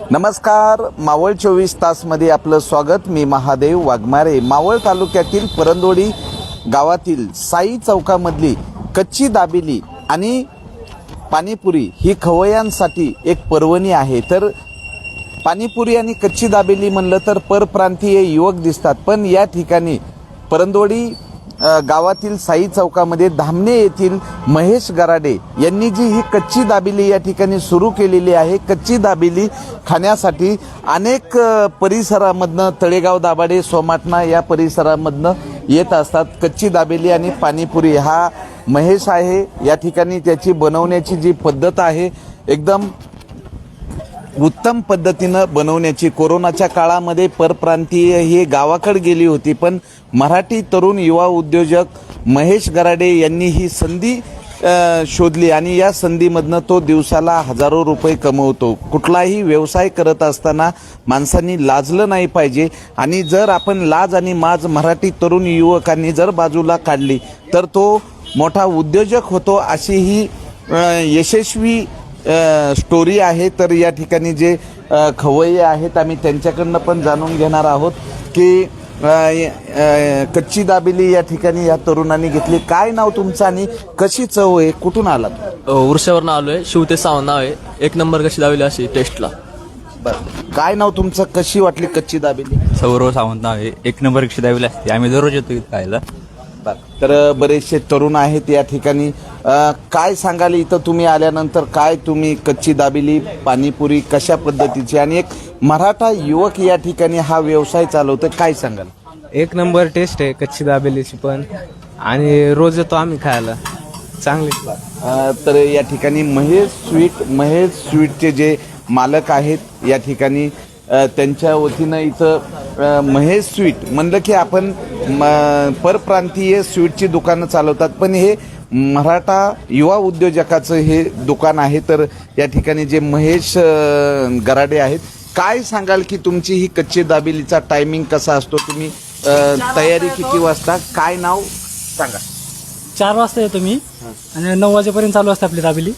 नमस्कार मावळ चोवीस तासमध्ये आपलं स्वागत. मी महादेव वाघमारे. मावळ तालुक्यातील परंदोडी गावातील साई चौकामधली कच्ची दाबेली आणि पाणीपुरी ही खवय्यांसाठी एक पर्वणी आहे. तर पाणीपुरी आणि कच्ची दाबेली म्हणलं तर परप्रांतीय युवक दिसतात. पण या ठिकाणी परंदोडी गावातील साई चौकामध्ये धामणे येथील महेश गराडे यांनी जी ही कच्ची दाबेली या ठिकाणी सुरू केलेली आहे कच्ची दाबेली खाण्यासाठी अनेक परिसरामधनं तळेगाव दाभाडे सोमाटणा या परिसरामधनं येत असतात. कच्ची दाबेली आणि पाणीपुरी हा महेश आहे. या ठिकाणी त्याची बनवण्याची जी पद्धत आहे एकदम उत्तम पद्धतीनं बनवण्याची कोरोनाच्या काळामध्ये परप्रांतीय ही गावाकडे गेली होती पण मराठी तरुण युवा उद्योजक महेश गराडे यांनी ही संधी शोधली आणि या संधीमधनं तो दिवसाला हजारो रुपये कमवतो. कुठलाही व्यवसाय करत असताना माणसांनी लाजलं नाही पाहिजे आणि जर आपण लाज आणि माज मराठी तरुण युवकांनी जर बाजूला काढली तर तो मोठा उद्योजक होतो अशी ही यशस्वी स्टोरी आहे तर या ठिकाणी जे खवय्ये आहेत आम्ही त्यांच्याकडनं पण जाणून घेणार आहोत की कच्ची दाबेली या ठिकाणी या तरुणांनी घेतली. काय नाव तुमचं आणि कशी चव आहे? कुठून आलात? उरशावरनं आलोय. शिवते सावंत नाव आहे. एक नंबर कशी दावली अशी टेस्टला. बरं. काय नाव तुमचं? कशी वाटली कच्ची दाबेली? सौरव सावंत नाव आहे. एक नंबर रिक्षा द्यावी लागते आम्ही दररोज येतो खायला. तर बरेचसे तरुण आहेत या ठिकाणी. काय सांगाल इथं तुम्ही आल्यानंतर? काय तुम्ही कच्ची दाबेली पाणीपुरी कशा पद्धतीची? आणि एक मराठा युवक या ठिकाणी हा व्यवसाय चालवतो काय सांगाल? एक नंबर टेस्ट आहे कच्ची दाबेलीची पण. आणि रोज येतो आम्ही खायला. चांगली. अ, तर या ठिकाणी महेश स्वीट महेश स्वीटचे जे मालक आहेत या ठिकाणी अ, त्यांच्या वतीनं इथं अ, महेश स्वीट म्हणलं की आपण म- परप्रांतीय स्वीटची दुकानं चालवतात. पण हे मराठा युवा उद्योजकाचं हे दुकान आहे तर या ठिकाणी जे महेश गराडे आहेत काय सांगाल की तुमची ही कच्ची दाबेलीचा टायमिंग कसा असतो? तुम्ही तयारी किती वाजता काय नाव? सांगा. चार वाजता येतो मी. आणि नऊ वाजेपर्यंत चालू असते आपली दाबेली.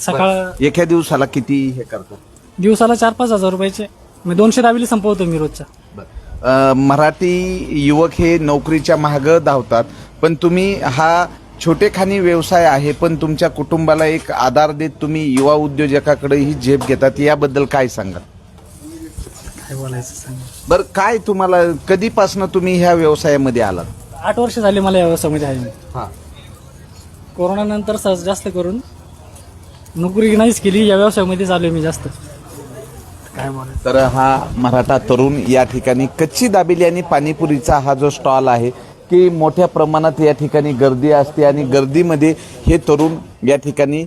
सकाळ एका दिवसाला किती हे करतो? दिवसाला चार पाच हजार रुपयाचे. मी दोनशे दाबेली संपवतो मी रोजच्या. मराठी युवक हे नोकरीच्या माग धावतात. पण तुम्ही हा छोटेखानी व्यवसाय आहे पण तुमच्या कुटुंबाला एक आधार देत तुम्ही युवा उद्योजकाकडे ही झेप घेतात याबद्दल काय सांगा काय बोलायचं सांग. बर काय तुम्हाला कधीपासून तुम्ही ह्या व्यवसायामध्ये आलात? आठ वर्ष झाली मला या व्यवसायामध्ये आहे हा. कोरोना नंतर सहज जास्त करून नोकरी नाहीच केली या व्यवसायामध्ये चालू आहे मी जास्त. काय बोलायचं? तर हा मराठा तरुण या ठिकाणी कच्ची दाबेली आणि पाणीपुरीचा हा जो स्टॉल आहे की मोठ्या प्रमाणात या ठिकाणी गर्दी असते आणि गर्दीमध्ये हे तरुण या ठिकाणी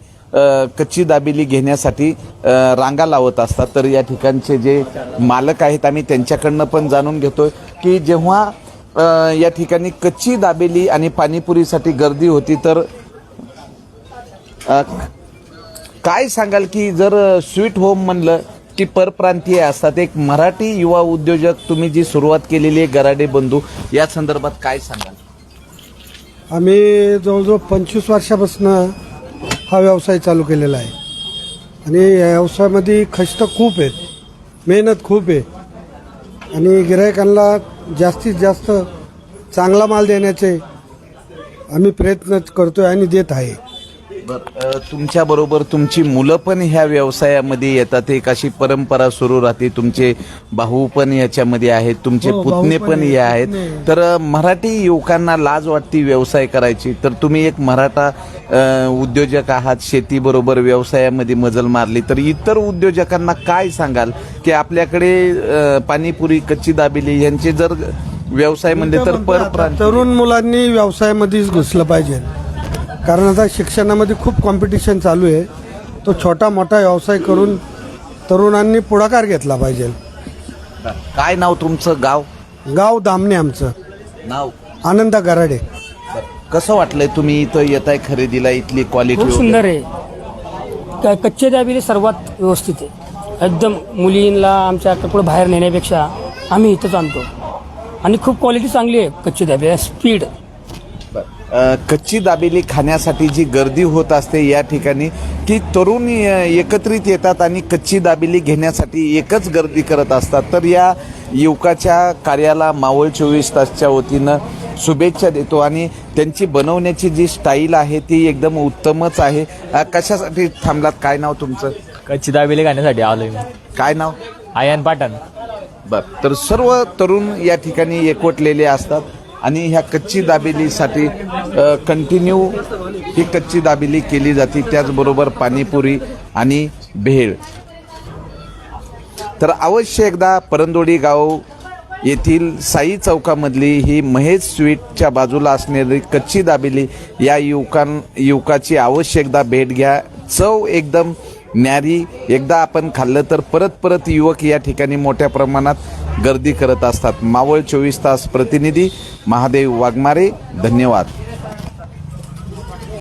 कच्ची दाबेली घेण्यासाठी रांगा लावत असतात. तर या ठिकाणचे जे मालक आहेत आम्ही त्यांच्याकडनं पण जाणून घेतो की जेव्हा या ठिकाणी कच्ची दाबेली आणि पाणीपुरीसाठी गर्दी होती तर काय सांगाल की जर स्वीट होम म्हणलं की परप्रांतीय असतात. एक मराठी युवा उद्योजक तुम्ही जी सुरुवात केलेली आहे गराडे बंधू या संदर्भात काय सांगाल? आम्ही जवळजवळ पंचवीस वर्षापासून हा व्यवसाय चालू केलेला आहे. आणि या व्यवसायामध्ये खस्त खूप आहेत मेहनत खूप आहे. आणि गिरायकांना जास्तीत जास्त चांगला माल देण्याचे आम्ही प्रयत्न आहे आणि देत आहे. तुमच्या बरोबर तुमची मुलं पण ह्या व्यवसायामध्ये येतात एक अशी परंपरा सुरू राहते तुमचे भाऊ पण याच्यामध्ये आहेत तुमचे हो, भाऊ पुतणे पण हे आहेत पुतणे. तर मराठी युवकांना लाज वाटते व्यवसाय करायची तर तुम्ही एक मराठा अ, उद्योजक आहात शेतीबरोबर व्यवसायामध्ये मजल मारली तर इतर उद्योजकांना काय सांगाल? की आपल्याकडे अ, पाणीपुरी कच्ची दाबेली यांचे जर व्यवसाय म्हणले तर परप्रांत तरुण मुलांनी व्यवसायामध्येच घुसलं पाहिजे. कारण आता शिक्षणामध्ये खूप कॉम्पिटिशन चालू आहे. तो छोटा मोठा व्यवसाय करून तरुणांनी पुढाकार घेतला पाहिजे. काय नाव तुमचं? गाव? गाव दामणे आमचं. नाव? आनंदा गराडे. कसं वाटलंय तुम्ही इथं येत आहे खरेदीला? इथली क्वालिटी खूप सुंदर आहे. क- कच्चे दाबेली सर्वात व्यवस्थित आहे. एकदम मुलींना आमच्या पुढे बाहेर नेण्यापेक्षा आम्ही इथंच आणतो. आणि खूप क्वालिटी चांगली आहे कच्ची दाबेली. स्पीड कच्ची दाबेली खाण्यासाठी जी गर्दी होत असते या ठिकाणी की तरुण एकत्रित येतात आणि कच्ची दाबेली घेण्यासाठी एकच गर्दी करत असतात. तर या युवकाच्या कार्याला मावळ चोवीस तासच्या वतीनं शुभेच्छा देतो आणि त्यांची बनवण्याची जी स्टाईल आहे ती एकदम उत्तमच आहे. कशासाठी थांबलात? काय नाव तुमचं? कच्ची दाबेली खाण्यासाठी आलोय काय नाव? आयन पाटण. बर तर सर्व तरुण या ठिकाणी एकवटलेले असतात. आणि ह्या कच्ची दाबेलीसाठी कंटिन्यू ही कच्ची दाबेली केली जाते. त्याचबरोबर पाणीपुरी आणि भेळ. तर अवश्य एकदा परंदोडी गाव येथील साई चौकामधली ही महेश स्वीटच्या बाजूला असणारी कच्ची दाबेली या युवकां युवकाची अवश्य एकदा भेट घ्या. चव एकदम न्यारी एकदा आपण खाल्लं तर परत परत युवक या ठिकाणी मोठ्या प्रमाणात गर्दी करत असतात. मावळ चोवीस तास प्रतिनिधी महादेव वाघमारे धन्यवाद.